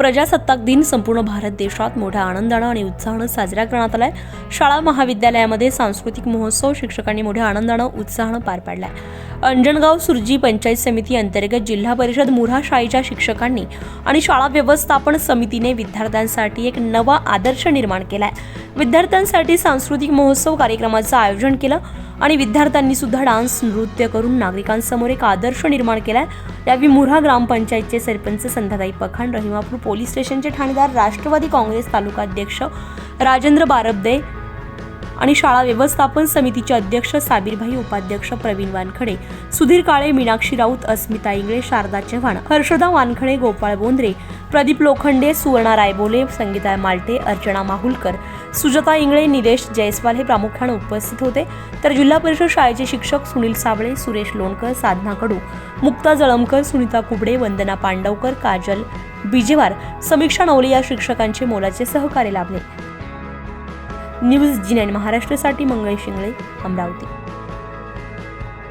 प्रजासत्ताक दिन संपूर्ण भारत देशात मोठ्या आनंदानं आणि उत्साहानं साजरा करण्यात आलाय. शाळा महाविद्यालयामध्ये सांस्कृतिक महोत्सव शिक्षकांनी मोठ्या आनंदानं उत्साहानं पार पाडलाय. अंजनगाव सुरजी पंचायत समिती अंतर्गत जिल्हा परिषद मुरा शाळेच्या शिक्षकांनी आणि शाळा व्यवस्थापन समितीने विद्यार्थ्यांसाठी एक नवा आदर्श निर्माण केलाय. विद्यार्थ्यांसाठी सांस्कृतिक महोत्सव कार्यक्रमाचं आयोजन केलं. आणि विद्यार्थ्यांनी सुद्धा डान्स नृत्य करून नागरिकांसमोर एक आदर्श निर्माण केलाय. यावेळी मुऱ्हा ग्रामपंचायतचे सरपंच संध्याताई पखाण रहिमापूर पोलीस स्टेशनचे ठाणेदार राष्ट्रवादी काँग्रेस तालुका अध्यक्ष राजेंद्र बारबदे आणि शाळा व्यवस्थापन समितीचे अध्यक्ष साबीरभाई उपाध्यक्ष प्रवीण वानखडे सुधीर काळे मीनाक्षी राऊत अस्मिता इंगळे शारदा चव्हाण हर्षदा वानखडे गोपाळ बोंद्रे प्रदीप लोखंडे सुवर्णा रायबोले संगीता मालटे अर्चना माहुलकर सुजाता इंगळे निलेश जयस्वाल हे प्रामुख्याने उपस्थित होते. तर जिल्हा परिषद शाळेचे शिक्षक सुनील साबळे सुरेश लोणकर साधना कडू मुक्ता जळमकर सुनीता कुबडे वंदना पांडवकर काजल बिजेवार समीक्षा नवले या शिक्षकांचे मोलाचे सहकार्य लाभले. न्यूज जी नाईन महाराष्ट्रासाठी मंगळेश शिंगळे अमरावती.